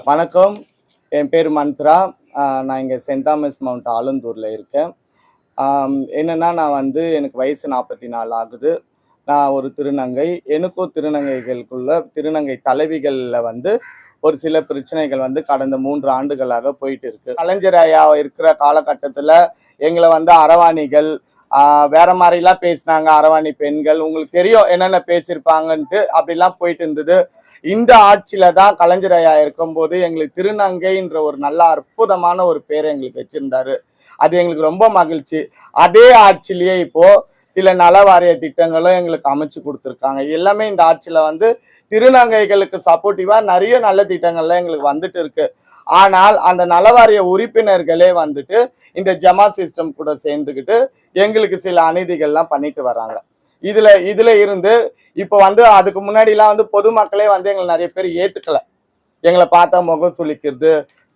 வணக்கம். என் பேர் மந்த்ரா. நான் இங்கே சென்ட் தாமஸ் மவுண்ட் ஆலந்தூரில் இருக்கேன். என்னென்னா நான் வந்து எனக்கு வயசு நாற்பத்தி நாலு ஆகுது. நான் ஒரு திருநங்கை. எனக்கும் திருநங்கைகளுக்குள்ள திருநங்கை தலைவிகளில் வந்து ஒரு சில பிரச்சனைகள் வந்து கடந்த மூன்று ஆண்டுகளாக போயிட்டு இருக்கு கலைஞர் ஐயா இருக்கிற காலகட்டத்தில் எங்களை வந்து அரவாணிகள் வேற மாதிரிலாம் பேசினாங்க. அரவாணி பெண்கள் உங்களுக்கு தெரியும் என்னென்ன பேசியிருப்பாங்கன்ட்டு அப்படிலாம் போயிட்டு இருந்தது இந்த ஆட்சியில தான் கலைஞர் ஐயா இருக்கும்போது எங்களுக்கு திருநங்கைன்ற ஒரு நல்ல அற்புதமான ஒரு பேரை எங்களுக்கு வச்சிருந்தாரு. அது எங்களுக்கு ரொம்ப மகிழ்ச்சி. அதே ஆட்சியிலேயே இப்போ சில நல வாரிய திட்டங்களும் எங்களுக்கு அமைச்சு கொடுத்துருக்காங்க. எல்லாமே இந்த ஆட்சியில் வந்து திருநங்கைகளுக்கு சப்போர்ட்டிவாக நிறைய நல்ல திட்டங்கள்லாம் எங்களுக்கு வந்துட்டு இருக்கு. ஆனால் அந்த நலவாரிய உறுப்பினர்களே வந்துட்டு இந்த ஜமா சிஸ்டம் கூட சேர்ந்துக்கிட்டு எங்களுக்கு சில அநீதிகள்லாம் பண்ணிட்டு வராங்க. இதுல இதுல இருந்து இப்போ வந்து அதுக்கு முன்னாடிலாம் வந்து பொதுமக்களே வந்து எங்களை நிறைய பேர் ஏத்துக்கல. எங்களை பார்த்தா முகம் சுளிக்கிறது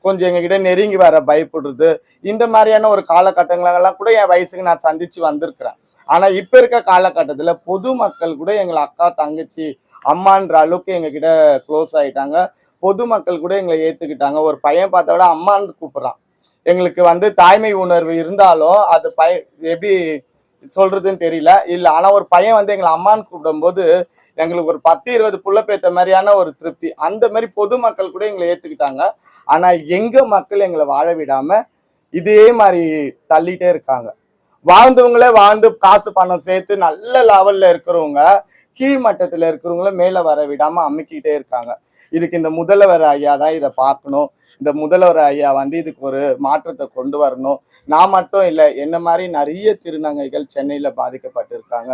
கொஞ்சம் எங்ககிட்ட நெருங்கி வர பயப்படுறது. இந்த மாதிரியான ஒரு காலகட்டங்களெல்லாம் கூட என் வயசுக்கு நான் சந்திச்சு வந்திருக்கிறேன். ஆனா இப்ப இருக்க காலகட்டத்துல பொதுமக்கள் கூட எங்களை அக்கா தங்கச்சி அம்மான்ற அளவுக்கு எங்ககிட்ட க்ளோஸ் ஆயிட்டாங்க. பொதுமக்கள் கூட எங்களை ஏத்துக்கிட்டாங்க. ஒரு பையன் பார்த்தா விட அம்மான்னு கூப்பிடுறான். எங்களுக்கு வந்து தாய்மை உணர்வு இருந்தாலும் அது பய எப்படி சொல்றதுன்னு தெரியல. இல்ல ஆனா ஒரு பையன் வந்து எங்களை அம்மான்னு கூப்பிடும்போது எங்களுக்கு ஒரு பத்து இருபது புள்ள பேத்த மாதிரியான ஒரு திருப்தி. அந்த மாதிரி பொதுமக்கள் கூட எங்களை ஏத்துக்கிட்டாங்க. ஆனா எங்க மக்கள் எங்களை வாழ விடாம இதே மாதிரி தள்ளிட்டே இருக்காங்க. வாழ்ந்தவங்களே வாழ்ந்து காசு பணம் சேர்த்து நல்ல லெவல்ல இருக்கிறவங்க. கீழ்மட்டத்தில் இருக்கிறவங்கள மேல வர விடாம அமுக்கிட்டே இருக்காங்க. இதுக்கு இந்த முதல்வர் ஐயா தான் இதை பார்க்கணும். இந்த முதல்வர் ஐயா வந்து இதுக்கு ஒரு மாற்றத்தை கொண்டு வரணும். நான் மட்டும் இல்லை என்ன மாதிரி நிறைய திருநங்கைகள் சென்னையில் பாதிக்கப்பட்டிருக்காங்க.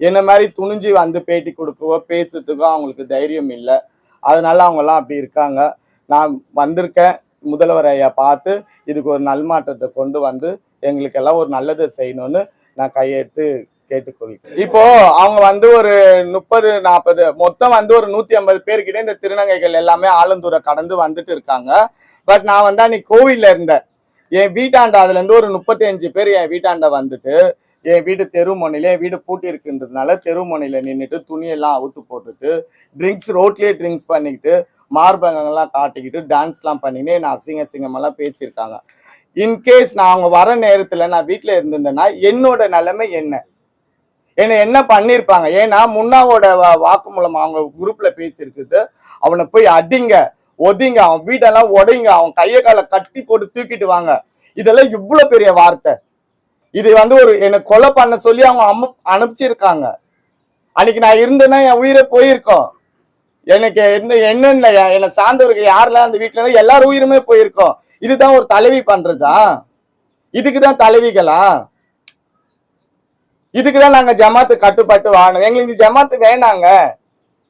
என்ன மாதிரி துணிஞ்சு வந்து பேட்டி கொடுக்கவோ பேசுறதுக்கோ அவங்களுக்கு தைரியம் இல்லை. அதனால அவங்கெல்லாம் அப்படி இருக்காங்க. நான் வந்திருக்கேன். முதல்வர் ஐயா பார்த்து இதுக்கு ஒரு நல்மாற்றத்தை கொண்டு வந்து எங்களுக்கெல்லாம் ஒரு நல்லதை செய்யணும்னு நான் கையெடுத்து கேட்டுக்கொள்கிறேன். இப்போ அவங்க வந்து ஒரு முப்பது நாற்பது மொத்தம் வந்து ஒரு நூத்தி ஐம்பது பேர்கிட்ட இந்த திருநங்கைகள் எல்லாமே ஆலந்தூரை கடந்து வந்துட்டு இருக்காங்க. பட் நான் வந்து அன்னைக்கு கோவில்ல இருந்தேன். என் வீட்டாண்ட அதுல இருந்து ஒரு முப்பத்தி அஞ்சு பேர் என் வீட்டாண்ட வந்துட்டு என் வீடு தெருமுனையில என் வீடு பூட்டி இருக்குன்றதுனால தெருமுனையில நின்றுட்டு துணியெல்லாம் அவுத்து போட்டுட்டு ட்ரிங்க்ஸ் ரோட்லயே ட்ரிங்க்ஸ் பண்ணிக்கிட்டு மார்பகங்கள்லாம் காட்டிக்கிட்டு டான்ஸ்லாம் பண்ணிக்கிட்டு என்னை அசிங்க அசிங்கமெல்லாம் பேசியிருக்காங்க. இன்கேஸ் நான் அவங்க வர நேரத்தில் நான் வீட்டில் இருந்திருந்தேன்னா என்னோட நிலைமை என்ன? என்னை என்ன பண்ணியிருப்பாங்க ஏன்னா முன்னாவோட வா- வாக்குமூலம் அவங்க குரூப்ல பேசியிருக்குது. அவனை போய் அடிங்க ஒதிங்க அவன் வீடெல்லாம் உடைங்க அவன் கையை காலை கட்டி போட்டு தூக்கிட்டு வாங்க. இதெல்லாம் இவ்வளோ பெரிய வார்த்தை. இது வந்து ஒரு என்னை கொலை பண்ண சொல்லி அவங்க அமு அனுப்பிச்சிருக்காங்க. அன்னைக்கு நான் இருந்தேன்னா என் உயிரே போயிருக்கோம். எனக்கு என்ன என்னென்ன என்னை சார்ந்தவர்கள் யாரெல்லாம் அந்த வீட்டில் இருந்தா எல்லார் உயிருமே போயிருக்கோம். இதுதான் ஒரு தலைவி பண்ணுறதா இதுக்கு தான் தலைவிகளா? இதுக்குதான் நாங்க ஜமாத்து கட்டுப்பாட்டு வாழணும் எங்களுக்கு இந்த ஜமாத்து வேணாங்க.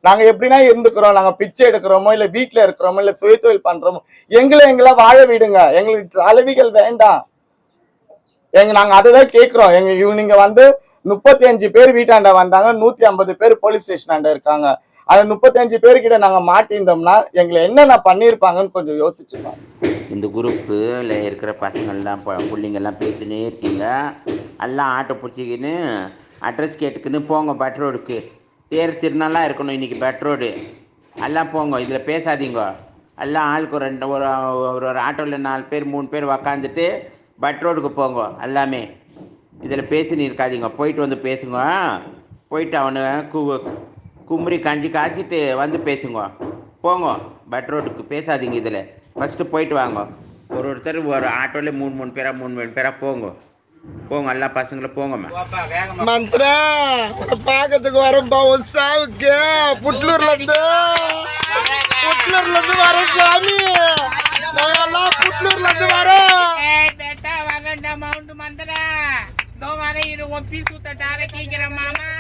நாங்க எப்படின்னா இருந்துக்கிறோம். நாங்க பிச்சை எடுக்கிறோமோ இல்ல வீட்டுல இருக்கிறோமோ இல்ல சுயத்தொழில் பண்றோமோ எங்களை எங்களை வாழ விடுங்க. எங்களுக்கு தலைவிகள் வேண்டாம். எங்க நாங்க அதுதான் கேக்குறோம். எங்க இவங்க வந்து முப்பத்தி அஞ்சு பேர் வீட்டாண்ட வந்தாங்க. நூத்தி ஐம்பது பேர் போலீஸ் ஸ்டேஷனாண்ட இருக்காங்க. அந்த முப்பத்தி அஞ்சு பேர்கிட்ட நாங்க மாட்டியிருந்தோம்னா எங்களை என்னென்ன பண்ணியிருப்பாங்கன்னு கொஞ்சம் யோசிச்சுக்கோங்க. இந்த குரூப்பில் இருக்கிற பசங்கள்லாம் பிள்ளைங்கள்லாம் பிள்ளைங்கெல்லாம் பேசினே இருக்கீங்க. எல்லாம் ஆட்டோ பிடிச்சிக்கின்னு அட்ரஸ் கேட்டுக்கின்னு போங்க பட் ரோடுக்கு தேர் திருநாளாக இருக்கணும் இன்றைக்கி பட் ரோடு எல்லாம் போங்க இதில் பேசாதீங்க. எல்லாம் ஆளுக்கு ஒரு ரெண்டு ஒரு ஒரு ஒரு ஆட்டோவில் நாலு பேர் மூணு பேர் உக்காந்துட்டு பட் ரோடுக்கு போங்க எல்லாமே. இதில் பேசின்னு இருக்காதீங்க போயிட்டு வந்து பேசுங்க. போயிட்டு அவனை கு கும்பரி கஞ்சி காய்ச்சிட்டு வந்து பேசுங்க. போங்க பட் ரோடுக்கு பேசாதீங்க இதில். ஃபஸ்ட்டு போயிட்டு வாங்க ஒரு ஒருத்தர் ஒரு ஆட்டோவில் மூணு மூணு பேராக மூணு மூணு பேராக போங்க போங்க எல்லா பசங்களை போங்க மந்த்ரா பார்க்கறதுக்கு வரப்பா உன் சாவுக்கு புட்லூர்ல இருந்து புட்லூர்ல இருந்து வர சாமி நாங்கெல்லாம் புட்லூர்ல இருந்து வரோம் வரண்டா மவுண்ட் மந்த்ரா தோ வர இரு உன் பீஸ் ஊத்த டார மாமா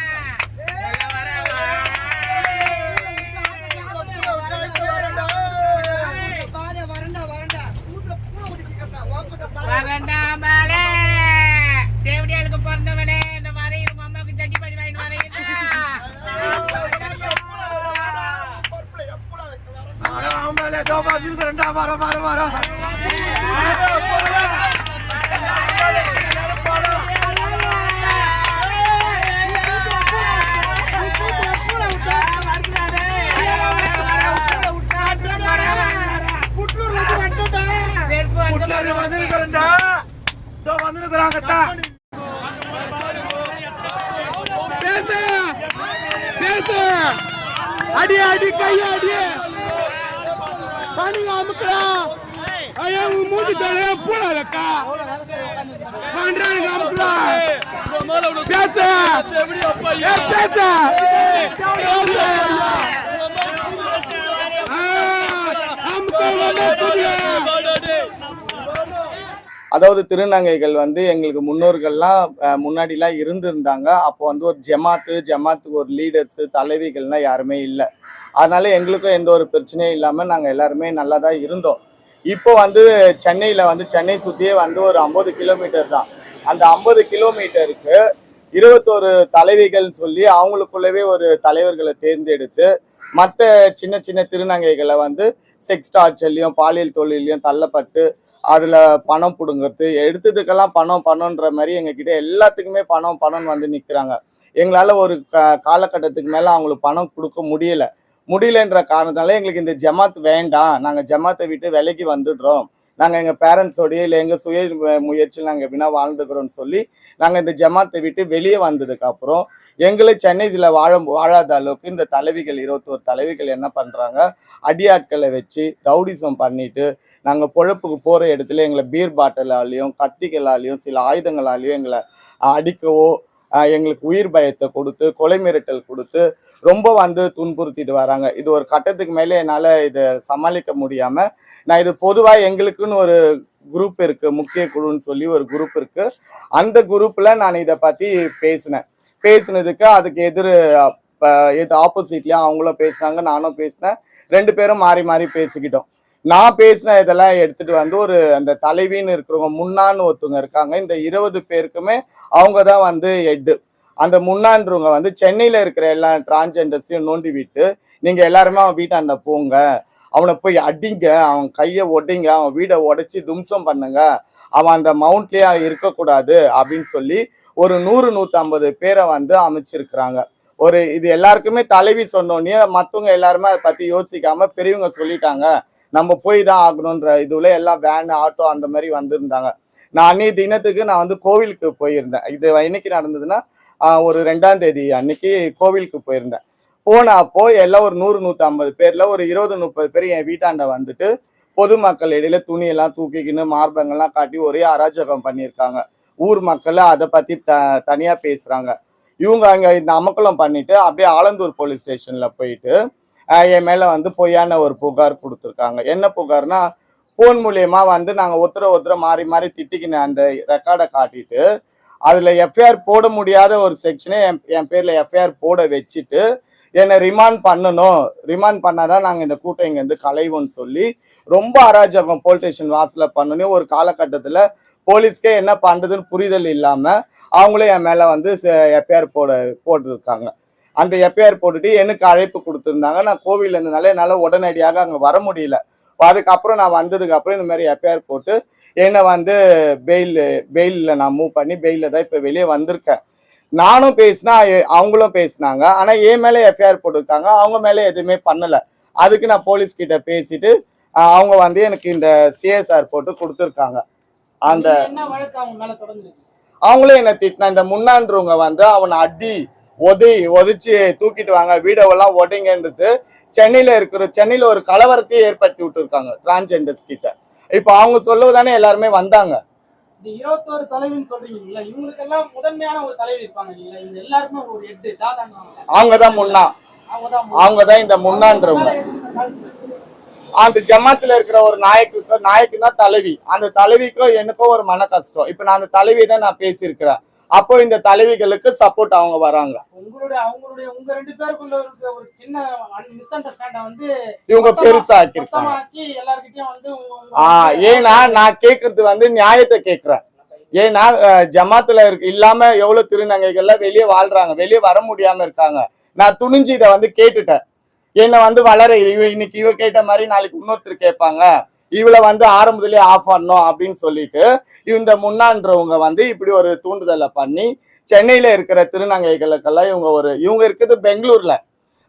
வரண்டாமலே தேவடியாளுக்கு பிறந்தவனே. இந்த வரையிற அம்மாவுக்கு சட்டி பண்ணி வாங்கிட்டு வரையிறா ஆமாலே தான் பேசு பேசு. அடி அடி கை அடி. பணிங்க அமுக்கலாம் ஐயா உங்க மூஞ்சி பண்றானுங்க அமுக்கலாம் பேசு. பேசு பேசு. ஆ, அமுக்கலாம் புதிய அதாவது திருநங்கைகள் வந்து எங்களுக்கு முன்னோர்கள்லாம் முன்னாடிலாம் இருந்திருந்தாங்க. அப்போ வந்து ஒரு ஜமாத்து ஜமாத்துக்கு ஒரு லீடர்ஸு தலைவிகள்லாம் யாருமே இல்லை. அதனால எங்களுக்கும் எந்த ஒரு பிரச்சனையும் இல்லாமல் நாங்கள் எல்லாருமே நல்லா தான் இருந்தோம். இப்போ வந்து சென்னையில் வந்து சென்னை சுற்றியே வந்து ஒரு ஐம்பது கிலோமீட்டர் தான். அந்த ஐம்பது கிலோமீட்டருக்கு இருபத்தோரு தலைவிகள் சொல்லி அவங்களுக்குள்ளவே ஒரு தலைவர்களை தேர்ந்தெடுத்து மற்ற சின்ன சின்ன திருநங்கைகளை வந்து செக்ஸ் டார்ச்சர்லையும் பாலியல் தொழிலையும் தள்ளப்பட்டு அதில் பணம் பிடுங்கிறது எடுத்ததுக்கெல்லாம் பணம் பணம்ன்ற மாதிரி எங்ககிட்ட எல்லாத்துக்குமே பணம் பணம் வந்து நிற்கிறாங்க எங்களால் ஒரு க காலகட்டத்துக்கு மேலே அவங்களுக்கு பணம் கொடுக்க முடியல. முடியலன்ற காரணத்தினால எங்களுக்கு இந்த ஜமாத் வேண்டாம். நாங்கள் ஜமாத்தை விட்டு விலகி வந்துடுறோம். நாங்கள் எங்கள் பேரண்ட்ஸோடய இல்லை எங்கள் சுய முயற்சியில் நாங்கள் எப்படின்னா வாழ்ந்துக்கிறோம்னு சொல்லி நாங்கள் இந்த ஜமாத்தை விட்டு வெளியே வந்ததுக்கப்புறம் எங்களை சென்னையில் வாழ வாழாத அளவுக்கு இந்த தலைவிகள் இருபத்தோரு தலைவிகள் என்ன பண்ணுறாங்க அடியாட்களை வச்சு ரவுடிசம் பண்ணிட்டு நாங்கள் பொழப்புக்கு போகிற இடத்துல எங்களை பீர் பாட்டிலாலையும் கத்திகளாலையும் சில ஆயுதங்களாலையும் எங்களை அடிக்கவோ எங்களுக்கு உயிர் பயத்தை கொடுத்து கொலை மிரட்டல் கொடுத்து ரொம்ப வந்து துன்புறுத்திட்டு வராங்க. இது ஒரு கட்டத்துக்கு மேலே என்னால் இதை சமாளிக்க முடியாமல் நான் இது பொதுவாக எங்களுக்குன்னு ஒரு குரூப் இருக்குது முக்கிய குழுன்னு சொல்லி ஒரு குரூப் இருக்குது அந்த குரூப்பில் நான் இதை பற்றி பேசினேன். பேசினதுக்கு அதுக்கு எதிர் எது ஆப்போசிட்லேயும் அவங்களும் பேசுனாங்க நானும் பேசினேன். ரெண்டு பேரும் மாறி மாறி பேசிக்கிட்டோம். நான் பேசின இதெல்லாம் எடுத்துட்டு வந்து ஒரு அந்த தலைவின்னு இருக்கிறவங்க முன்னான்னு ஒருத்தவங்க இருக்காங்க. இந்த இருபது பேருக்குமே அவங்க தான் வந்து ஹெட்டு அந்த முன்னான்றவங்க வந்து சென்னையில் இருக்கிற எல்லா டிரான்ஜெண்டர்ஸையும் நோண்டி விட்டு நீங்கள் எல்லாருமே அவன் வீட்டாண்ட போங்க. அவனை போய் அடிங்க. அவன் கையை ஒடிங்க. அவன் வீடை உடைச்சி தும்சம் பண்ணுங்க. அவன் அந்த மவுண்ட்லேயே இருக்கக்கூடாது அப்படின்னு சொல்லி ஒரு நூறு நூற்றம்பது பேரை வந்து அமைச்சிருக்கிறாங்க. ஒரு இது எல்லாருக்குமே தலைவி சொன்னோன்னே மற்றவங்க எல்லாருமே அதை பற்றி யோசிக்காம பெரியவங்க சொல்லிட்டாங்க. நம்ம போய் தான் ஆகணுன்ற இதுல எல்லாம் வேன் ஆட்டோ அந்த மாதிரி வந்திருந்தாங்க. நான் அன்னைய தினத்துக்கு நான் வந்து கோவிலுக்கு போயிருந்தேன். இது என்னைக்கு நடந்ததுன்னா ஒரு ரெண்டாம் தேதி அன்னைக்கு கோவிலுக்கு போயிருந்தேன். போன அப்போ எல்லாம் ஒரு நூறு நூற்றி ஐம்பது பேர்ல ஒரு இருபது முப்பது பேர் என் வீட்டாண்ட வந்துட்டு பொதுமக்கள் இடையில துணியெல்லாம் தூக்கிக்கின்னு மார்பங்கள்லாம் காட்டி ஒரே அராஜகம் பண்ணியிருக்காங்க. ஊர் மக்கள் அதை பத்தி த தனியா பேசுறாங்க. இவங்க அங்க இந்த அமக்கலம் பண்ணிட்டு அப்படியே ஆலந்தூர் போலீஸ் ஸ்டேஷன்ல போயிட்டு என் மேலே வந்து பொய்யான ஒரு புகார் கொடுத்துருக்காங்க. என்ன புகார்னா ஃபோன் மூலியமாக வந்து நாங்கள் ஒருத்தரை ஒருத்தரை மாறி மாறி திட்டிக்கின அந்த ரெக்கார்டை காட்டிட்டு அதில் எஃப்ஐஆர் போட முடியாத ஒரு செக்ஷனே என் என் பேரில் எஃப்ஐஆர் போட வச்சுட்டு என்னை ரிமாண்ட் பண்ணணும். ரிமாண்ட் பண்ணாதான் நாங்கள் இந்த கூட்டம் இங்கேருந்து கலைவோம்னு சொல்லி ரொம்ப அராஜகம் போலீஸ் ஸ்டேஷன் வாசலில் பண்ணணும் ஒரு காலகட்டத்தில் போலீஸ்க்கே என்ன பண்ணுறதுன்னு புரிதல் இல்லாமல் அவங்களும் என் மேலே வந்து எஃப்ஐஆர் போட போட்டிருக்காங்க. அந்த எஃப்ஐஆர் போட்டுட்டு எனக்கு அழைப்பு கொடுத்துருந்தாங்க. நான் கோவில்ல இருந்தனால என்னால் உடனடியாக அங்கே வர முடியல. அதுக்கப்புறம் நான் வந்ததுக்கு அப்புறம் இந்த மாதிரி எஃப்ஐஆர் போட்டு என்னை வந்து பெயில் பெயிலில் நான் மூவ் பண்ணி பெயிலில் தான் இப்போ வெளியே வந்திருக்கேன். நானும் பேசினா அவங்களும் பேசினாங்க. ஆனால் என் மேலே எஃப்ஐஆர் போட்டிருக்காங்க. அவங்க மேலே எதுவுமே பண்ணலை. அதுக்கு நான் போலீஸ் கிட்ட பேசிட்டு அவங்க வந்து எனக்கு இந்த சிஎஸ்ஆர் போட்டு கொடுத்துருக்காங்க. அந்த அவங்களும் என்ன திட்டினா இந்த முன்னான்றவங்க வந்து அவனை அடி ஒதி ஒதிச்சு தூக்கிட்டு வாங்க. வீடெல்லாம் ஒடைங்கன்றது சென்னையில இருக்கிற சென்னையில ஒரு கலவரத்தையே ஏற்படுத்தி விட்டுருக்காங்க டிரான்ஜெண்டர்ஸ் கிட்ட. இப்போ அவங்க சொல்லவுதானே எல்லாருமே வந்தாங்க. இருபத்தோரு தலைவின்னு சொல்றீங்கல்ல இவங்களுக்கெல்லாம் முதன்மையான ஒரு தலைவி இருப்பாங்க இல்லைங்களா? இந்த எல்லாருக்குமே ஒரு எட்டு தாதான் அவங்க தான் முன்னா. அவங்க தான் அவங்க தான் இந்த முன்னான்றவங்க அந்த ஜமாத்துல இருக்கிற ஒரு நாயக்கு நாயக்குன்னா தலைவி. அந்த தலைவிக்கும் எனக்கும் ஒரு மன கஷ்டம் இப்போ நான் அந்த தலைவி தான் நான் பேசியிருக்கிறேன். அப்போ இந்த தலைவிகளுக்கு சப்போர்ட் அவங்க வராங்க. உங்களுடைய அவங்களுடைய உங்க ரெண்டு பேருக்குள்ள இருக்கிற ஒரு சின்ன மிஸ் அண்டர்ஸ்டாண்ட வந்து இவங்க பெருசா எல்லார்கிட்டயும் வந்து ஆஹ் ஏன்னா நான் கேக்குறது வந்து நியாயத்தை கேக்குறேன். ஏன்னா ஜமாத்துல இருக்கு இல்லாம எவ்வளவு திருநங்கைகள்லாம் வெளியே வாழ்றாங்க வெளியே வர முடியாம இருக்காங்க. நான் துணிஞ்சு இதை வந்து கேட்டுட்டேன். என்னை வந்து வளர இன்னைக்கு இவ கேட்ட மாதிரி நாளைக்கு இன்னொருத்தர் கேட்பாங்க. இவளை வந்து ஆரம்பத்திலே ஆஃப் பண்ணணும் அப்படின்னு சொல்லிட்டு இந்த முன்னான்றவங்க வந்து இப்படி ஒரு தூண்டுதலை பண்ணி சென்னையில இருக்கிற திருநங்கைகளுக்கெல்லாம் இவங்க ஒரு இவங்க இருக்கிறது பெங்களூர்ல.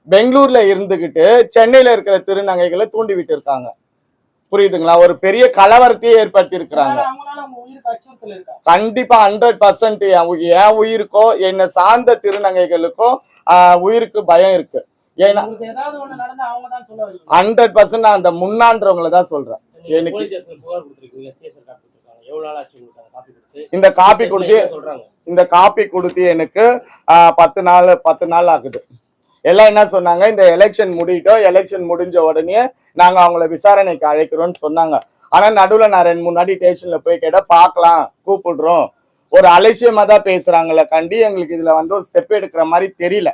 பெங்களூர்ல இருந்துகிட்டு சென்னையில இருக்கிற திருநங்கைகளை தூண்டி விட்டு இருக்காங்க புரியுதுங்களா? ஒரு பெரிய கலவரத்தையே ஏற்படுத்தி இருக்கிறாங்க கண்டிப்பா ஹண்ட்ரட் பர்சன்ட் என் உயிருக்கோ என்னை சார்ந்த திருநங்கைகளுக்கோ உயிருக்கு பயம் இருக்கு. ஏன்னா ஹண்ட்ரட் பர்சன்ட் நான் அந்த முன்னான்றவங்கள தான் சொல்றேன். இந்த காப்பி கொடுத்து இந்த காப்பி கொடுத்து எனக்கு பத்து நாள் பத்து நாள் ஆகுது. எல்லாம் என்ன சொன்னாங்க? இந்த எலெக்ஷன் முடியட்டும் எலெக்ஷன் முடிஞ்ச உடனே நாங்க அவங்கள விசாரணைக்கு அழைக்கிறோம்னு சொன்னாங்க. ஆனா நடுவுல நான் ரெண்டு மூணு நாடி ஸ்டேஷன்ல போய் கேட்டா பார்க்கலாம் கூப்பிடுறோம். ஒரு அலட்சியமா தான் பேசுறாங்களே கண்டி எங்களுக்கு இதுல வந்து ஒரு ஸ்டெப் எடுக்கிற மாதிரி தெரியல.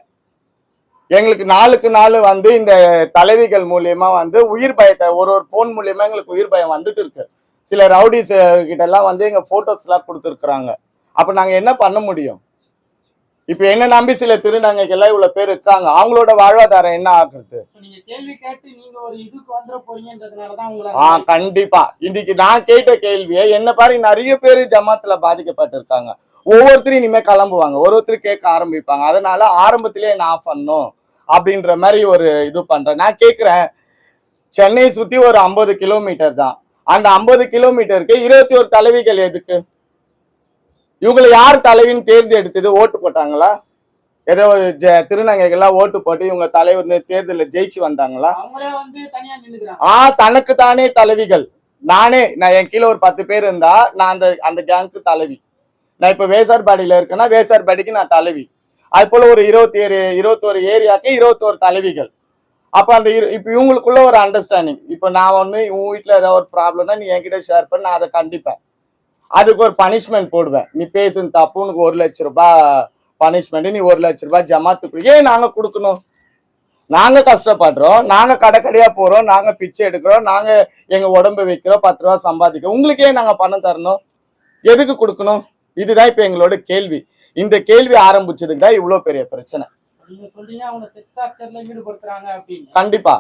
எங்களுக்கு நாளுக்கு நாள் வந்து இந்த தலைவிகள் மூலியமா வந்து உயிர் பயத்தை ஒரு ஒரு போன் மூலியமா எங்களுக்கு உயிர் பயம் வந்துட்டு இருக்கு. சில ரவுடிஸ் கிட்ட எல்லாம் வந்து எங்க போட்டோஸ் எல்லாம் கொடுத்துருக்குறாங்க. அப்ப நாங்க என்ன பண்ண முடியும்? இப்ப என்ன நம்பி சில திருநங்கைகள்லாம் இவ்வளவு பேர் இருக்காங்க? அவங்களோட வாழ்வாதாரம் என்ன ஆகுறது? இப்ப நீங்க கேள்வி கேட்டு நீங்க ஒரு இதுக்கு வந்துட போறீங்கன்றதுனாலதான் உங்களை ஆ கண்டிப்பா. இன்னைக்கு நான் கேட்ட கேள்வியை என்ன பாரு நிறைய பேர் ஜமாத்துல பாதிக்கப்பட்டிருக்காங்க. ஒவ்வொருத்தரும் இனிமே கிளம்புவாங்க. ஒரு ஒருத்தர் கேட்க ஆரம்பிப்பாங்க. அதனால ஆரம்பத்திலே நான் ஆஃப் பண்ணும் அப்படின்ற மாதிரி ஒரு இது பண்றேன். நான் கேட்கிறேன் சென்னை சுத்தி ஒரு ஐம்பது கிலோமீட்டர் தான். அந்த ஐம்பது கிலோமீட்டருக்கு இருபத்தி ஒரு தலைவிகள் எதுக்கு? இவங்களை யார் தலைவின்னு தேர்ந்தெடுத்தது ஓட்டு போட்டாங்களா? ஏதோ திருநங்கைகள்லாம் ஓட்டு போட்டு இவங்க தலைவர் தேர்தலில் ஜெயிச்சு வந்தாங்களா? ஆ தனக்கு தானே தலைவிகள். நானே நான் என் கீழே ஒரு பத்து பேர் இருந்தா நான் அந்த அந்த கேங்க்கு தலைவி. நான் இப்ப வேசார்பாடியில இருக்கேன்னா வேசார்பாடிக்கு நான் தலைவி. அது போல ஒரு இருபத்தி ஏழு இருபத்தோரு ஏரியாக்கு இருபத்தோரு தலைவிகள். அப்ப அந்த இப்ப இவங்களுக்குள்ள ஒரு அண்டர்ஸ்டாண்டிங் இப்ப நான் ஒண்ணு உன் வீட்டுல ஏதாவது ஒரு ப்ராப்ளம்னா நீ என்கிட்ட ஷேர் பண்ண நான் அதை கண்டிப்பேன். அதுக்கு ஒரு பனிஷ்மெண்ட் போடுவேன். நீ பேசுன தப்பு உனக்கு ஒரு லட்ச ரூபாய் பனிஷ்மெண்ட் நீ ஒரு லட்ச ரூபாய் ஜமாத்துக்கு ஏன் நாங்க கொடுக்கணும்? நாங்க கஷ்டப்படுறோம் நாங்க கடை கடையா போறோம் நாங்க பிச்சை எடுக்கிறோம் நாங்க எங்க உடம்பு வைக்கிறோம் பத்து ரூபா சம்பாதிக்கிறோம். உங்களுக்கே நாங்க பணம் தரணும்? எதுக்கு கொடுக்கணும்? இதுதான் இப்ப எங்களோட கேள்வி. இந்த கேள்வி ஆரம்பிச்சதுக்கு தான் இவ்வளவு பெரிய பிரச்சனை. கண்டிப்பா.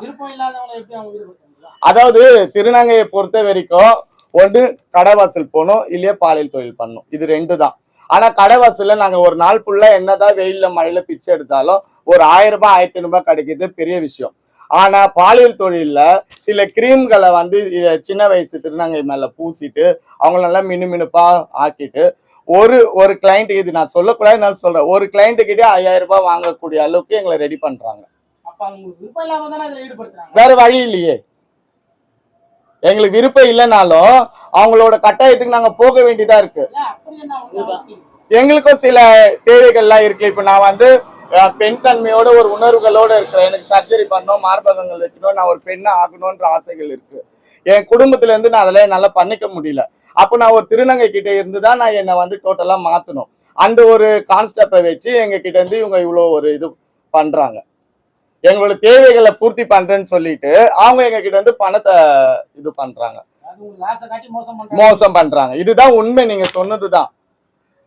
அதாவது திருநங்கையை பொறுத்த வரைக்கும் ஒன்று கடைவாசல் போகணும் இல்லையா பாலியல் தொழில் பண்ணணும். இது ரெண்டு தான் ஆனா கடைவாசல்ல நாங்க ஒரு நாள் ஃபுல்லா என்னதான் வெயில்ல மழையில பிச்சை எடுத்தாலும் ஒரு ஆயிரம் ரூபாய் ஆயிரத்தி ரூபாய் கிடைக்கிறது பெரிய விஷயம். ஆனா பாலியல் தொழில்ல சில கிரீம்களை வந்து சின்ன வயசு திருநங்கை மேல பூசிட்டு அவங்கள நல்லா மினுமினுப்பா ஆக்கிட்டு ஒரு ஒரு கிளைண்ட்டுக்கு இது நான் சொல்லக்கூடாதுனால சொல்றேன். ஒரு கிளைண்ட்டு ஐயாயிரம் ரூபாய் வாங்கக்கூடிய அளவுக்கு எங்களை ரெடி பண்றாங்க. வேற வழி இல்லையே. எங்களுக்கு விருப்பம் இல்லைனாலும் அவங்களோட கட்டாயத்துக்கு நாங்க போக வேண்டியதா இருக்கு? எங்களுக்கும் சில தேவைகள்லாம் இருக்கு. இப்ப நான் வந்து பெண் தன்மையோட ஒரு உணர்வுகளோட இருக்கிறேன். எனக்கு சர்ஜரி பண்ணணும் மார்பகங்கள் வைக்கணும் நான் ஒரு பெண்ணா ஆகணும்ன்ற ஆசைகள் இருக்கு. என் குடும்பத்துல இருந்து நான் அதெல்லாம் என்னால பண்ணிக்க முடியல. அப்போ நான் ஒரு திருநங்கை கிட்ட இருந்து தான் நான் என்னை வந்து டோட்டலா மாத்தணும். அந்த ஒரு கான்செப்டை வச்சு எங்க கிட்ட இருந்து இவங்க இவ்வளோ ஒரு இது பண்றாங்க. எங்களோட தேவைகளை பூர்த்தி பண்றேன்னு சொல்லிட்டு அவங்க எங்க கிட்ட இருந்து பணத்தை இது பண்றாங்க. மோசம் பண்றாங்க. இதுதான் உண்மை நீங்க சொன்னதுதான்.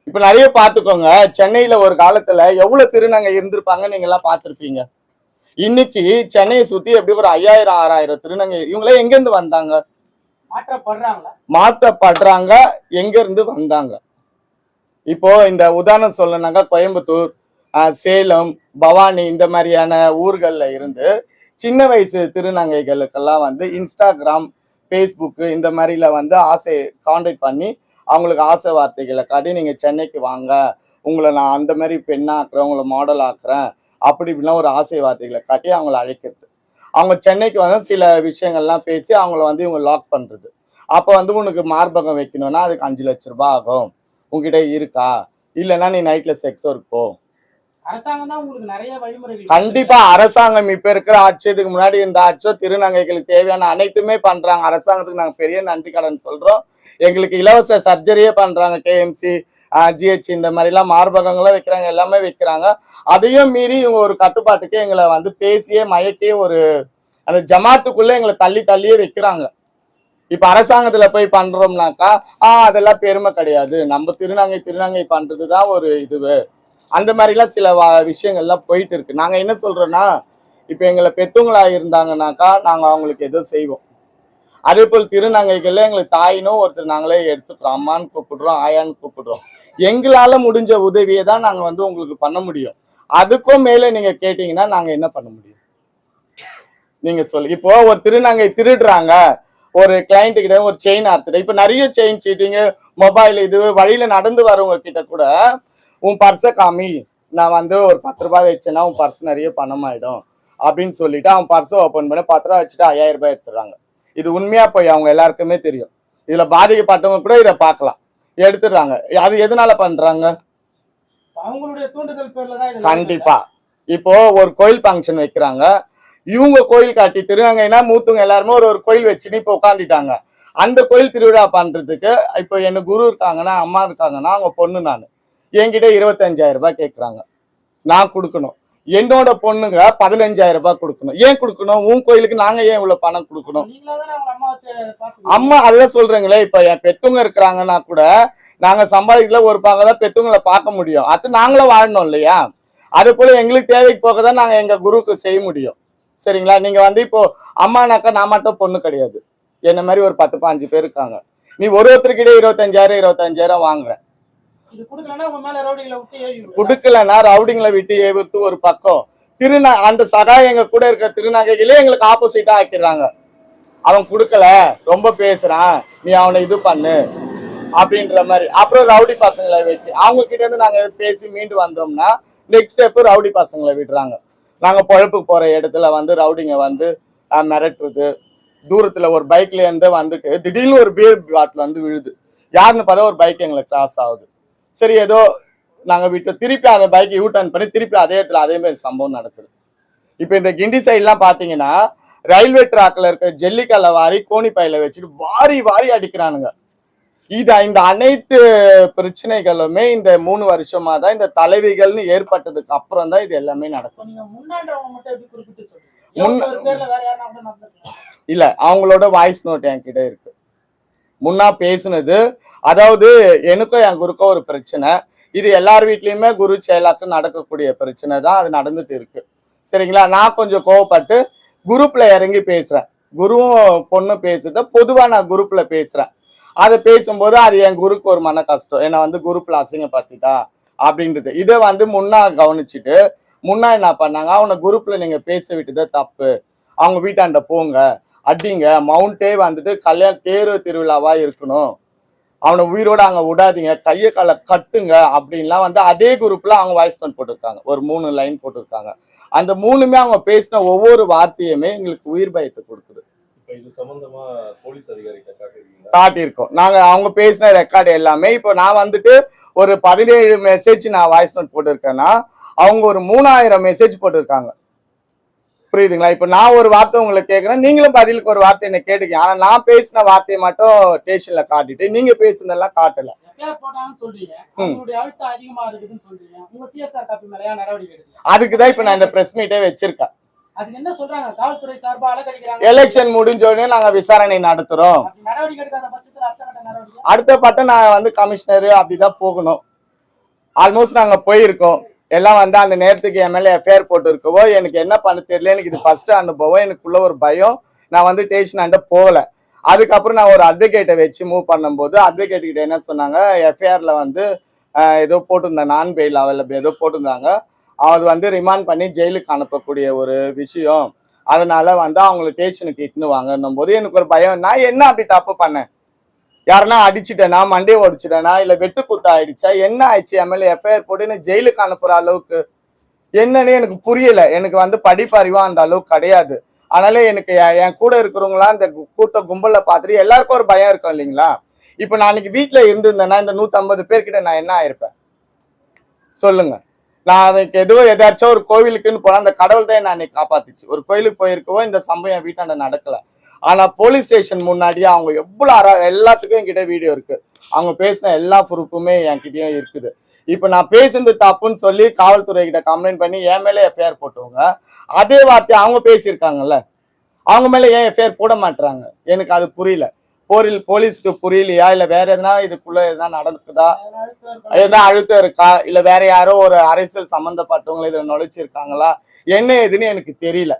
இப்ப நிறைய பாத்துக்கோங்க சென்னையில ஒரு காலத்துல எவ்வளவு திருநங்கை இருந்திருப்பாங்க நீங்க எல்லாம் பாத்திருப்பீங்க இன்னைக்கு சென்னையை சுத்தி எப்படி ஒரு ஐயாயிரம் ஆறாயிரம் திருநங்கை இவங்களே எங்க இருந்து வந்தாங்க மாற்றப்படுறாங்க எங்க இருந்து வந்தாங்க? இப்போ இந்த உதாரணம் சொல்லணும்னாக்கா கோயம்புத்தூர் சேலம் பவானி இந்த மாதிரியான ஊர்களில் இருந்து சின்ன வயசு திருநங்கைகளுக்கெல்லாம் வந்து இன்ஸ்டாகிராம் ஃபேஸ்புக்கு இந்த மாதிரில வந்து ஆசை காண்டாக்ட் பண்ணி அவங்களுக்கு ஆசை வார்த்தைகளை காட்டி நீங்கள் சென்னைக்கு வாங்க. உங்களை நான் அந்த மாதிரி பெண்ணாக்குறேன் உங்களை மாடல் ஆக்குறேன். அப்படி இப்படிலாம் ஒரு ஆசை வார்த்தைகளை காட்டி அவங்கள அழைக்கிறது. அவங்க சென்னைக்கு வந்து சில விஷயங்கள்லாம் பேசி அவங்கள வந்து இவங்க லாக் பண்ணுறது அப்போ வந்து உனக்கு மார்பகம் வைக்கணும்னா அதுக்கு அஞ்சு லட்ச ரூபாய் ஆகும். உங்ககிட்ட இருக்கா? இல்லைன்னா நீ நைட்டில் செக்ஸ் ஒர்க் போ. கண்டிப்பா அரசாங்கம் இப்ப இருக்கிற ஆட்சியத்துக்கு முன்னாடி இந்த ஆட்சியோ திருநங்கைகளுக்கு தேவையான அனைத்துமே பண்றாங்க. அரசாங்கத்துக்கு நாங்க பெரிய நன்றி கடன் சொல்றோம். எங்களுக்கு இலவச சர்ஜரியே பண்றாங்க. கேஎம்சி ஜிஹெச் இந்த மாதிரி எல்லாம் மார்பகங்களும் வைக்கிறாங்க எல்லாமே வைக்கிறாங்க. அதையும் மீறி இவங்க ஒரு கட்டுப்பாட்டுக்கு எங்களை வந்து பேசியே மயக்கே ஒரு அந்த ஜமாத்துக்குள்ள எங்களை தள்ளி தள்ளியே வைக்கிறாங்க. இப்ப அரசாங்கத்துல போய் பண்றோம்னாக்கா ஆஹ் அதெல்லாம் பெருமை கிடையாது. நம்ம திருநங்கை திருநங்கை பண்றதுதான் ஒரு இதுவு. அந்த மாதிரிலாம் சில விஷயங்கள்லாம் போயிட்டு இருக்கு நாங்க என்ன சொல்றோம்னா இப்ப எங்களை பெத்தவங்களா இருந்தாங்கனாக்கா நாங்க அவங்களுக்கு எதோ செய்வோம். அதே போல் திருநங்கைகள்ல எங்களுக்கு தாயினும் ஒருத்தர் நாங்களே எடுத்துக்கிறோம். அம்மான்னு கூப்பிடுறோம் ஆயான்னு கூப்பிடுறோம். எங்களால முடிஞ்ச உதவியை தான் நாங்க வந்து உங்களுக்கு பண்ண முடியும். அதுக்கும் மேல நீங்க கேட்டீங்கன்னா நாங்க என்ன பண்ண முடியும்? நீங்க சொல்லு. இப்போ ஒரு திருநங்கை திருடுறாங்க. ஒரு கிளைண்ட்டு கிட்ட ஒரு செயின் அறுத்துட்டு இப்போ நிறைய செயின் சீட்டிங்கு மொபைல் இது வழியில் நடந்து வரவங்க கிட்ட கூட உன் பர்ஸை காமி. நான் வந்து ஒரு பத்து ரூபாய் வச்சேன்னா உன் பர்ஸ் நிறைய பணமாயிடும். அப்படின்னு சொல்லிட்டு அவன் பர்ஸை ஓப்பன் பண்ணி பத்து ரூபா வச்சுட்டு ஐயாயிரம் ரூபாய் எடுத்துடுறாங்க. இது உண்மையா போய் அவங்க எல்லாருக்குமே தெரியும். இதுல பாதிக்கப்பட்டவங்க கூட இதை பார்க்கலாம். எடுத்துடுறாங்க. அது எதனால பண்றாங்க? அவங்களுடைய தூண்டுதல் பேர்ல தான் இது கண்டிப்பா. இப்போ ஒரு கோயில் ஃபங்க்ஷன் வைக்கிறாங்க. இவங்க கோயில் காட்டி திருநங்கைனா மூத்தவங்க எல்லாருமே ஒரு ஒரு கோயில் வச்சுன்னு இப்போ உட்காந்துட்டாங்க அந்த கோயில் திருவிழா பண்றதுக்கு இப்போ எனக்கு குரு இருக்காங்கன்னா அம்மா இருக்காங்கன்னா அவங்க பொண்ணு நான். என்கிட்ட இருபத்தஞ்சாயிரம் ரூபாய் கேட்குறாங்க நான் கொடுக்கணும். என்னோட பொண்ணுங்க பதினஞ்சாயிரம் ரூபாய் கொடுக்கணும். ஏன் கொடுக்கணும்? உன் கோயிலுக்கு நாங்க ஏன் இவ்வளவு பணம் கொடுக்கணும்? அம்மா அதுதான் சொல்றீங்களே இப்ப என் பெத்தவங்க இருக்கிறாங்கன்னா கூட நாங்க சம்பாதிக்கல ஒரு பக்கம் தான் பெத்தவங்களை பார்க்க முடியும். அது நாங்களும் வாழணும் இல்லையா? அது போல எங்களுக்கு தேவைக்கு போக தான் நாங்க எங்க குருவுக்கு செய்ய முடியும். சரிங்களா? நீங்க வந்து இப்போ அம்மானாக்கா நான் மட்டும் பொண்ணு கிடையாது. என்ன மாதிரி ஒரு பத்து பாஞ்சு பேர் இருக்காங்க. நீ ஒரு ஒருத்தருக்கிட்டே இருபத்தஞ்சாயிரம் இருபத்தஞ்சாயிரம் வாங்குற. இது கொடுக்கலன்னா விட்டு ரவுடிங்களை விட்டு ஏவிட்டு ஒரு பக்கம். திருநா அந்த சகா எங்க கூட இருக்க திருநங்கைகளே எங்களுக்கு ஆப்போசிட்டா ஆக்கிடுறாங்க. அவன் கொடுக்கல ரொம்ப பேசுறான் நீ அவனை இது பண்ணு அப்படின்ற மாதிரி. அப்புறம் ரவுடி பசங்களை வெட்டி அவங்க கிட்ட இருந்து நாங்க பேசி மீண்டு வந்தோம்னா நெக்ஸ்ட் ஸ்டெப் ரவுடி பசங்களை விடுறாங்க. நாங்க பொழப்பு போற இடத்துல வந்து ரவுடிங்க வந்து மிரட்டுறது. தூரத்துல ஒரு பைக்ல இருந்து வந்துட்டு திடீர்னு ஒரு பீர் பாட்டில் வந்து விழுது. யாருன்னு பார்த்தா ஒரு பைக் எங்களுக்கு கிராஸ் ஆகுது. சரி ஏதோ நாங்க விட்டு திருப்பி அந்த பைக்கை யூ டர்ன் பண்ணி திருப்பி அதே இடத்துல அதே மாதிரி சம்பவம் நடக்குது. இப்போ இந்த கிண்டி சைட்லாம் பார்த்தீங்கன்னா ரயில்வே ட்ராக்ல இருக்க ஜல்லிக்கல்லை வாரி கோணிப்பையில வச்சுட்டு வாரி வாரி அடிக்கிறானுங்க. இது இந்த அனைத்து பிரச்சனைகளுமே இந்த மூணு வருஷமா தான் இந்த தலைவிகள்னு ஏற்பட்டதுக்கு அப்புறம் தான் இது எல்லாமே நடக்கும் இல்ல அவங்களோட வாய்ஸ் நோட் என்கிட்ட இருக்கு. முன்னா பேசுனது. அதாவது எனக்கும் என் குருக்கும் ஒரு பிரச்சனை. இது எல்லார் வீட்லேயுமே குரு செயலாக்கம் நடக்கக்கூடிய பிரச்சனை தான். அது நடந்துட்டு இருக்கு. சரிங்களா? நான் கொஞ்சம் கோவப்பட்டு குரூப்ல இறங்கி பேசுறேன். குருவும் பொண்ணு பேசுறத பொதுவா நான் குரூப்ல பேசுறேன். அதை பேசும்போது அது என் குருக்கு ஒரு மன கஷ்டம். என்னை வந்து குரூப்ல அசிங்கப்படுத்திட்டா அப்படின்றது. இதை வந்து முன்னா கவனிச்சுட்டு முன்னா என்ன பண்ணாங்க? அவனை குரூப்ல நீங்க பேச விட்டது தப்பு. அவங்க வீட்டாண்ட போங்க. அடிங்க மவுண்டே வந்துட்டு கல்யாண தேர்வு திருவிழாவா இருக்கணும். அவனை உயிரோட அங்க விடாதீங்க கையை காலை கட்டுங்க அப்படின்லாம் வந்து அதே குரூப்ல அவங்க வாய்ஸ் நோட் போட்டிருக்காங்க. ஒரு மூணு லைன் போட்டிருக்காங்க. அந்த மூணுமே அவங்க பேசின ஒவ்வொரு வார்த்தையுமே எங்களுக்கு உயிர் பயத்தை கொடுக்குது. காட்டியிருக்கோம். நாங்க அவங்க பேசின ரெக்கார்டு எல்லாமே இப்போ நான் வந்துட்டு ஒரு பதினேழு மெசேஜ் நான் வாய்ஸ் நோட் போட்டிருக்கேன்னா அவங்க ஒரு மூணாயிரம் மெசேஜ் போட்டிருக்காங்க. புரியுதுங்களா? இப்போ நான் ஒரு வார்த்தை உங்களை கேட்குறேன் நீங்களும் பதிலுக்கு ஒரு வார்த்தை என்ன கேட்டுக்கீங்க. ஆனா நான் பேசின வார்த்தையை மட்டும் ஸ்டேஷன்ல காட்டிட்டு நீங்க பேசுனதெல்லாம் காட்டல. எஃப்ஐஆர் போட்டாங்கன்னு சொல்றீங்க. அவங்களுடைய அழுத்தம் அதிகமா இருக்குதுன்னு சொல்றீங்க. உங்க சிஎஸ்ஆர் காப்பி மேல ஏன் நடவடிக்கை எடுக்கல? அதுக்கு தான் இப்போ நான் இந்த ப்ரெஸ் மீட்டே வச்சிருக்கேன். எலெக்ஷன் முடிஞ்ச உடனே நாங்க விசாரணை நடத்துறோம். அடுத்த பட்டம் நான் வந்து கமிஷனர் அப்படிதான் போகணும். ஆல்மோஸ்ட் நாங்க போயிருக்கோம். எல்லாம் வந்து அந்த நேரத்துக்கு என் மேல எஃப்ஐஆர் போட்டு இருக்கவோ எனக்கு என்ன பண்ண தெரியல எனக்கு இது ஃபர்ஸ்ட் அனுபவம் எனக்குள்ள ஒரு பயம். நான் வந்து ஸ்டேஷன் ஆண்ட போகல. அதுக்கப்புறம் நான் ஒரு அட்வொகேட்டை வச்சு மூவ் பண்ணும்போது அட்வொகேட் கிட்ட என்ன சொன்னாங்க எஃப்ஐஆரில் வந்து ஏதோ போட்டிருந்தேன் நான் பெயில் அவைலபிள் ஏதோ போட்டிருந்தாங்க. அது வந்து ரிமாண்ட் பண்ணி ஜெயிலுக்கு அனுப்பக்கூடிய ஒரு விஷயம். அதனால வந்து அவங்களை ஸ்டேஷனுக்கு இட்டுன்னு வாங்கன்னும் போது எனக்கு ஒரு பயம் நான் என்ன அப்படி தப்பு பண்ணேன்? யாருன்னா அடிச்சிட்டேனா மண்டையை ஒடிச்சிட்டேனா இல்ல வெட்டு குத்து ஆயிடுச்சா? என்ன ஆயிடுச்சு? எம்எல்ஏ எஃப்ஐஆர் போட்டுன்னு ஜெயிலுக்கு அனுப்புற அளவுக்கு என்னன்னு எனக்கு புரியல. எனக்கு வந்து படிப்பறிவா அந்த அளவுக்கு கிடையாது. அதனால எனக்கு என் என் கூட இருக்கிறவங்களாம் இந்த கூட்ட கும்பலை பார்த்துட்டு எல்லாருக்கும் ஒரு பயம் இருக்கும் இல்லைங்களா? இப்போ நான் அன்னைக்கு வீட்டில் இருந்திருந்தேன்னா இந்த நூற்றம்பது பேர்கிட்ட நான் என்ன ஆயிருப்பேன்? சொல்லுங்க. நான் அதுக்கு எதுவும் எதாச்சும் ஒரு கோவிலுக்குன்னு போனா அந்த கடவுள் தான் என்னை அன்னைக்கு காப்பாத்துச்சு. ஒரு கோயிலுக்கு போயிருக்கவோ இந்த சம்பவம் என் வீட்டாண்ட நடக்கல. ஆனா போலீஸ் ஸ்டேஷன் முன்னாடியே அவங்க எவ்வளவு அற எல்லாத்துக்கும் என்கிட்ட வீடியோ இருக்கு. அவங்க பேசின எல்லா ப்ரூஃபுமே என்கிட்டயும் இருக்குது. இப்போ நான் பேசுனது தப்புன்னு சொல்லி காவல்துறை கிட்ட கம்ப்ளைண்ட் பண்ணி என் மேலே எஃப்ஐஆர் போட்டவங்க அதே வார்த்தை அவங்க பேசியிருக்காங்கல்ல அவங்க மேல ஏன் எஃப்ஐஆர் போட மாட்டாங்க எனக்கு அது புரியல. போரில் போலீஸ்க்கு புரியலையா? இல்ல வேற எதனா இதுக்குள்ள எதனா நடக்குதா எதனா அழுத்தம் இருக்கா? இல்ல வேற யாரோ ஒரு அரசியல் சம்பந்தப்பட்டவங்க இதுல நுழைச்சிருக்காங்களா? என்ன ஏதுன்னு எனக்கு தெரியல.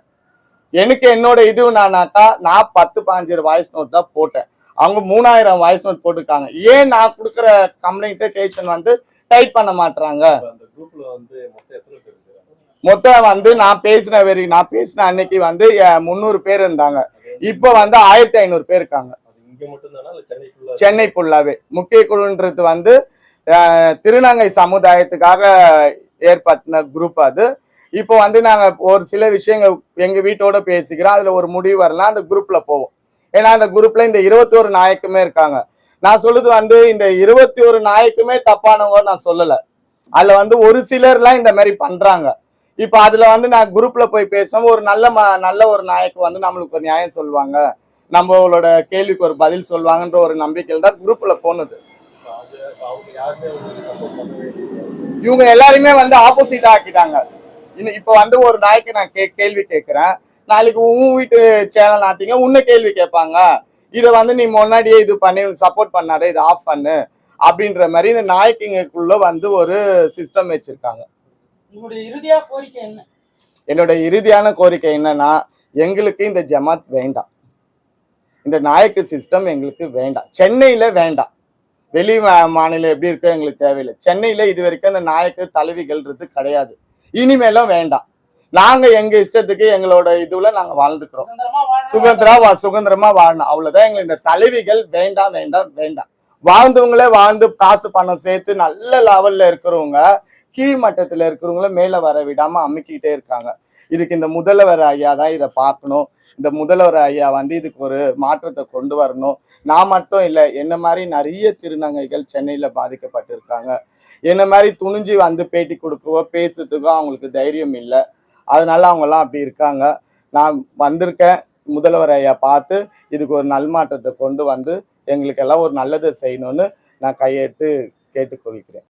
எனக்கு என்னோட இது நானாக்கா நான் பத்து பாஞ்சு வாய்ஸ் நோட் தான் போட்டேன். அவங்க மூணாயிரம் வாய்ஸ் நோட் போட்டிருக்காங்க. ஏன் நான் கொடுக்குற கம்ப்ளைண்ட் டேஷன் வந்து டைட் பண்ண மாட்டாங்க மொத்தம் வந்து நான் பேசின வரி நான் பேசின அன்னைக்கு வந்து முந்நூறு பேர் இருந்தாங்க. இப்போ வந்து ஆயிரத்தி ஐநூறு பேர் இருக்காங்க. சென்னை ஃபுல்லாவே முக்கிய குழுன்றது வந்து திருநங்கை சமுதாயத்துக்காக ஏற்பட்டின குரூப் அது. இப்போ வந்து நாங்கள் ஒரு சில விஷயங்கள் எங்கள் வீட்டோட பேசிக்கிறோம். அதில் ஒரு முடிவு வரலாம் அந்த குரூப்பில் போவோம். ஏன்னா அந்த குரூப்பில் இந்த இருபத்தோரு நாயக்குமே இருக்காங்க. நான் சொல்லுது வந்து இந்த இருபத்தி ஒரு நாயக்குமே தப்பானவங்க நான் சொல்லலை. அதில் வந்து ஒரு சிலர்லாம் இந்த மாதிரி பண்ணுறாங்க இப்போ அதில் வந்து நான் குரூப்பில் போய் பேசும் ஒரு நல்ல ம நல்ல ஒரு நாயக்கு வந்து நம்மளுக்கு ஒரு நியாயம் சொல்லுவாங்க. நம்மளோட கேள்விக்கு ஒரு பதில் சொல்லுவாங்கன்ற ஒரு நம்பிக்கையில் தான் குரூப்ல போனது. இவங்க எல்லாருமே வந்து ஆப்போசிட் ஆக்கிட்டாங்க. இன்னும் இப்போ வந்து ஒரு நாய்க்கு நான் கே கேள்வி கேட்குறேன் நாளைக்கு உன் வீட்டு சேனல் நாட்டிங்க உன்னை கேள்வி கேட்பாங்க. இதை வந்து நீ முன்னாடியே இது பண்ணி சப்போர்ட் பண்ணாத இதை ஆஃப் பண்ணு. அப்படின்ற மாதிரி இந்த நாய்க்குங்களுக்குள்ள வந்து ஒரு சிஸ்டம் வச்சிருக்காங்க. என்னோட இறுதியான கோரிக்கை என்னன்னா எங்களுக்கு இந்த ஜமாத் வேண்டாம். இந்த நாயக்கு சிஸ்டம் எங்களுக்கு வேண்டாம். சென்னையில வேண்டாம். வெளி மா- மாநிலம் எப்படி இருக்கோ எங்களுக்கு தேவையில்லை. சென்னையில இது வரைக்கும் இந்த நாயக்கு தலைவிகள்ன்றது கிடையாது. இனிமேலும் வேண்டாம். நாங்க எங்க இஷ்டத்துக்கு எங்களோட இதுல நாங்க வாழ்ந்துக்கிறோம். சுதந்திரம் சுதந்திரா வா சுதந்திரமா வாழணும். அவ்வளவுதான். எங்களுக்கு இந்த தலைவிகள் வேண்டாம் வேண்டாம் வேண்டாம். வாழ்ந்தவங்களே வாழ்ந்து காசு பணம் சேர்த்து நல்ல லெவல்ல இருக்கிறவங்க கீழ்மட்டத்துல இருக்கிறவங்கள மேல வர விடாம அமுக்கிக்கிட்டே இருக்காங்க. இதுக்கு இந்த முதல்வர் ஐயா தான் இதை பார்க்கணும். இந்த முதல்வர் ஐயா வந்து இதுக்கு ஒரு மாற்றத்தை கொண்டு வரணும். நான் மட்டும் இல்லை என்ன மாதிரி நிறைய திருநங்கைகள் சென்னையில் பாதிக்கப்பட்டிருக்காங்க. என்ன மாதிரி துணிஞ்சு வந்து பேட்டி கொடுக்கவோ பேசுறதுக்கோ அவங்களுக்கு தைரியம் இல்லை. அதனால அவங்கெல்லாம் அப்படி இருக்காங்க. நான் வந்திருக்கேன். முதல்வர் ஐயா பார்த்து இதுக்கு ஒரு நல்மாற்றத்தை கொண்டு வந்து எங்களுக்கெல்லாம் ஒரு நல்லதை செய்யணும்னு நான் கையெடுத்து கேட்டுக்கொள்கிறேன்.